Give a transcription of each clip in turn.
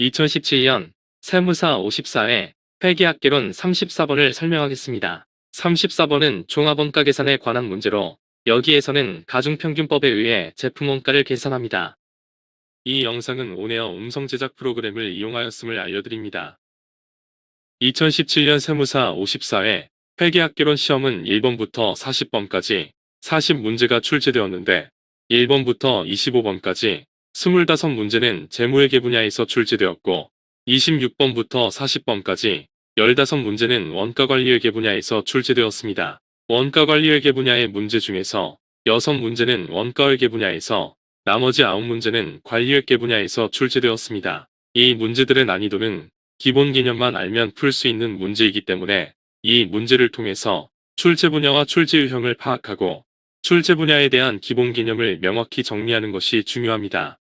2017년 세무사 54회 회계학개론 34번을 설명하겠습니다. 34번은 종합원가 계산에 관한 문제로 여기에서는 가중평균법에 의해 제품 원가를 계산합니다. 이 영상은 온에어 음성 제작 프로그램을 이용하였음을 알려드립니다. 2017년 세무사 54회 회계학개론 시험은 1번부터 40번까지 40문제가 출제되었는데 1번부터 25번까지 25문제는 재무회계 분야에서 출제되었고 26번부터 40번까지 15문제는 원가관리회계 분야에서 출제되었습니다. 원가관리회계 분야의 문제 중에서 6문제는 원가회계 분야에서 나머지 9문제는 관리회계 분야에서 출제되었습니다. 이 문제들의 난이도는 기본 개념만 알면 풀 수 있는 문제이기 때문에 이 문제를 통해서 출제 분야와 출제 유형을 파악하고 출제 분야에 대한 기본 개념을 명확히 정리하는 것이 중요합니다.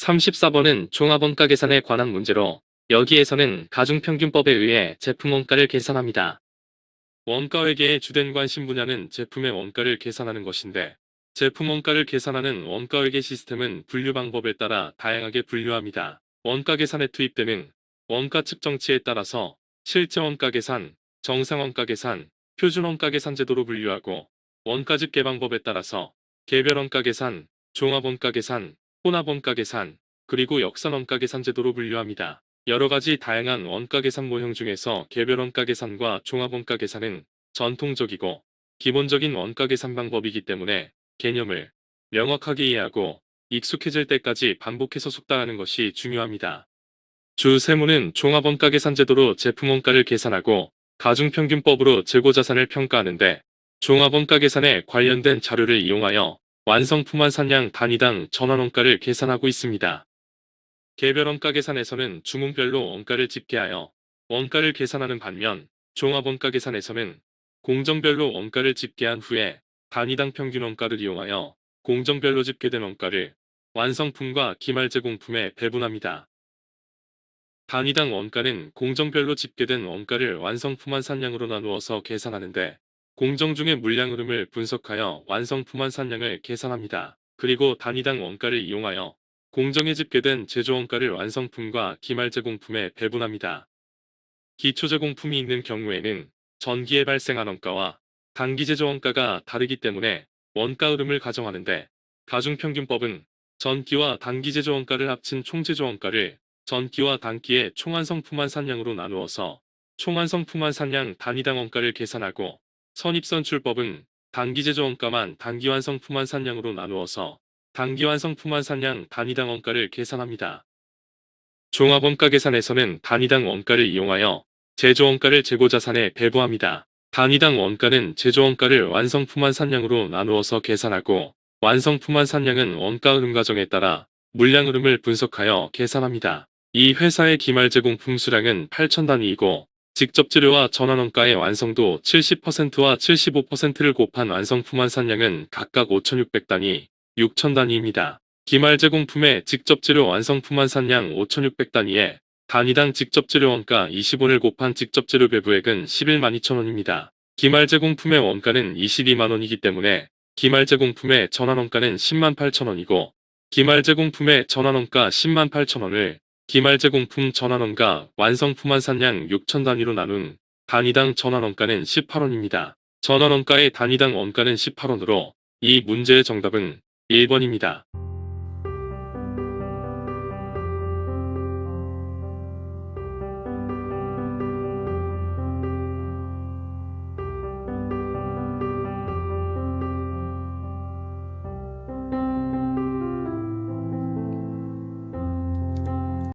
34번은 종합원가 계산에 관한 문제로 여기에서는 가중평균법에 의해 제품 원가를 계산합니다. 원가 회계의 주된 관심 분야는 제품의 원가를 계산하는 것인데 제품 원가를 계산하는 원가 회계 시스템은 분류 방법에 따라 다양하게 분류합니다. 원가 계산에 투입되는 원가 측정치에 따라서 실제 원가 계산, 정상 원가 계산, 표준 원가 계산 제도로 분류하고 원가 집계 방법에 따라서 개별 원가 계산, 종합 원가 계산, 혼합 원가 계산, 그리고 역산 원가 계산 제도로 분류합니다. 여러 가지 다양한 원가 계산 모형 중에서 개별 원가 계산과 종합 원가 계산은 전통적이고 기본적인 원가 계산 방법이기 때문에 개념을 명확하게 이해하고 익숙해질 때까지 반복해서 숙달하는 것이 중요합니다. 주 세무는 종합원가 계산 제도로 제품 원가를 계산하고 가중평균법으로 재고자산을 평가하는데 종합원가 계산에 관련된 자료를 이용하여 완성품 환산량 단위당 전환원가를 계산하고 있습니다. 개별 원가 계산에서는 주문별로 원가를 집계하여 원가를 계산하는 반면 종합원가 계산에서는 공정별로 원가를 집계한 후에 단위당 평균 원가를 이용하여 공정별로 집계된 원가를 완성품과 기말 제공품에 배분합니다. 단위당 원가는 공정별로 집계된 원가를 완성품 환산량으로 나누어서 계산하는데 공정 중의 물량 흐름을 분석하여 완성품 환산량을 계산합니다. 그리고 단위당 원가를 이용하여 공정에 집계된 제조 원가를 완성품과 기말 제공품에 배분합니다. 기초 제공품이 있는 경우에는 전기에 발생한 원가와 단기 제조 원가가 다르기 때문에 원가 흐름을 가정하는데 가중평균법은 전기와 단기 제조 원가를 합친 총 제조 원가를 전기와 단기의 총완성품 환산량으로 나누어서 총완성품 환산량 단위당 원가를 계산하고 선입선출법은 단기 제조 원가만 단기 완성품 환산량으로 나누어서 단기 완성품 환산량 단위당 원가를 계산합니다. 종합원가 계산에서는 단위당 원가를 이용하여 제조 원가를 재고 자산에 배부합니다. 단위당 원가는 제조 원가를 완성품 환산량으로 나누어서 계산하고 완성품 환산량은 원가 흐름 과정에 따라 물량 흐름을 분석하여 계산합니다. 이 회사의 기말 제공 품 수량은 8,000단위이고 직접 재료와 전환원가의 완성도 70%와 75%를 곱한 완성품 환산량은 각각 5,600단위, 6,000단위입니다. 기말 제공품의 직접 재료 완성품 환산량 5,600단위에 단위당 직접 재료 원가 20원을 곱한 직접 재료 배부액은 11만 2천원입니다. 기말 제공품의 원가는 22만 원이기 때문에 기말 제공품의 전환원가는 10만 8천원이고 기말 제공품의 전환원가 10만 8천원을 기말 제공품 전환원가 완성품 환산량 6천 단위로 나눈 단위당 전환원가는 18원입니다. 전환원가의 단위당 원가는 18원으로 이 문제의 정답은 1번입니다.